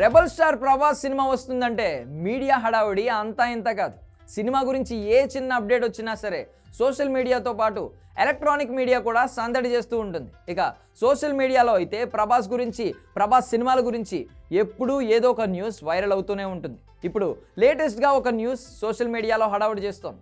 Rebel star Prabhas cinema వస్తుందంటే media హడావుడి అంతా ఇంత కాదు. సినిమా గురించి ఏ చిన్న అప్డేట్ వచ్చినా సరే సోషల్ మీడియాతో పాటు ఎలక్ట్రానిక్ మీడియా కూడా సందడి చేస్తూ ఉంటుంది. ఇక సోషల్ మీడియాలో అయితే ప్రభాస్ గురించి ప్రభాస్ సినిమాల గురించి ఎప్పుడూ ఏదో ఒక న్యూస్ వైరల్ అవుతూనే ఉంటుంది. ఇప్పుడు లేటెస్ట్గా ఒక న్యూస్ సోషల్ మీడియాలో హడావుడి చేస్తోంది.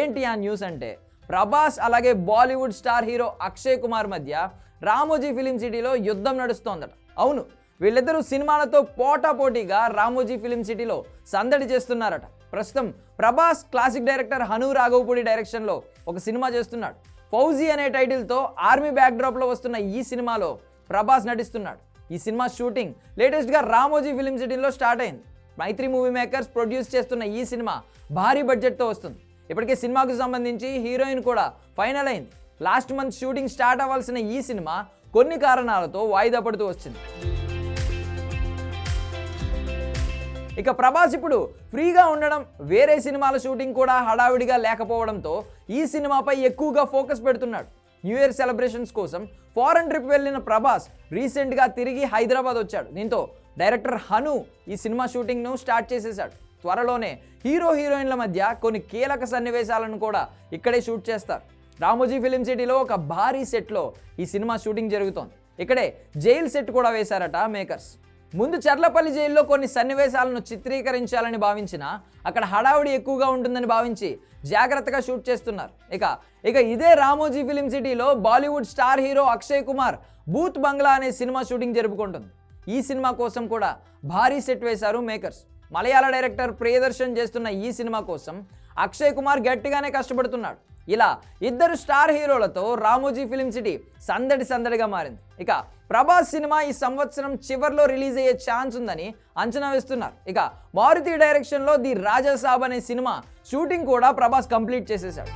ఏంటి ఆ న్యూస్ అంటే ప్రభాస్ అలాగే Bollywood star hero Akshay Kumar మధ్య రామోజీ ఫిలిం సిటీలో యుద్ధం నడుస్తోందట. అవును వీళ్ళిద్దరూ సినిమాలతో పోటాపోటీగా రామోజీ ఫిలిం సిటీలో సందడి చేస్తున్నారట. ప్రస్తుతం ప్రభాస్ క్లాసిక్ డైరెక్టర్ హను రాఘవపూడి డైరెక్షన్లో ఒక సినిమా చేస్తున్నాడు. ఫౌజీ అనే టైటిల్తో ఆర్మీ బ్యాక్డ్రాప్లో వస్తున్న ఈ సినిమాలో ప్రభాస్ నటిస్తున్నాడు. ఈ సినిమా షూటింగ్ లేటెస్ట్గా రామోజీ ఫిలిం సిటీలో స్టార్ట్ అయింది. మైత్రి మూవీ మేకర్స్ ప్రొడ్యూస్ చేస్తున్న ఈ సినిమా భారీ బడ్జెట్తో వస్తుంది. ఇప్పటికే సినిమాకు సంబంధించి హీరోయిన్ కూడా ఫైనల్ అయింది. లాస్ట్ మంత్ షూటింగ్ స్టార్ట్ అవ్వాల్సిన ఈ సినిమా కొన్ని కారణాలతో వాయిదా పడుతూ వచ్చింది. ఇక ప్రభాస్ ఇప్పుడు ఫ్రీగా ఉండడం వేరే సినిమాల షూటింగ్ కూడా హడావిడిగా లేకపోవడంతో ఈ సినిమాపై ఎక్కువగా ఫోకస్ పెడుతున్నాడు. న్యూ ఇయర్ సెలబ్రేషన్స్ కోసం ఫారెన్ ట్రిప్ వెళ్ళిన ప్రభాస్ రీసెంట్గా తిరిగి హైదరాబాద్ వచ్చాడు. దీంతో డైరెక్టర్ హను ఈ సినిమా షూటింగ్ను స్టార్ట్ చేసేశాడు. త్వరలోనే హీరో హీరోయిన్ల మధ్య కొన్ని కీలక సన్నివేశాలను కూడా ఇక్కడే షూట్ చేస్తారు. రామోజీ ఫిలిం సిటీలో ఒక భారీ సెట్లో ఈ సినిమా షూటింగ్ జరుగుతోంది. ఇక్కడే జైల్ సెట్ కూడా వేశారట మేకర్స్ ముందు చర్లపల్లి జైల్లో కొన్ని సన్నివేశాలను చిత్రీకరించాలని భావించిన అక్కడ హడావుడి ఎక్కువగా ఉంటుందని భావించి జాగ్రత్తగా షూట్ చేస్తున్నారు. ఇక ఇక ఇదే రామోజీ ఫిలిం సిటీలో Bollywood star hero Akshay Kumar Bhooth Bangla అనే సినిమా షూటింగ్ జరుపుకుంటుంది. ఈ సినిమా కోసం కూడా భారీ సెట్ వేశారు మేకర్స్. మలయాళ డైరెక్టర్ ప్రియదర్శన్ చేస్తున్న ఈ సినిమా కోసం అక్షయ్ కుమార్ గట్టిగానే కష్టపడుతున్నాడు. ఇలా ఇద్దరు స్టార్ హీరోలతో రామోజీ ఫిలిం సిటీ సందడి సందడిగా మారింది. ఇక ప్రభాస్ సినిమా ఈ సంవత్సరం చివర్లో రిలీజ్ అయ్యే ఛాన్స్ ఉందని అంచనా వేస్తున్నారు. ఇక మారుతి డైరెక్షన్లో ది రాజా సాబ్ అనే సినిమా షూటింగ్ కూడా ప్రభాస్ కంప్లీట్ చేసేశాడు.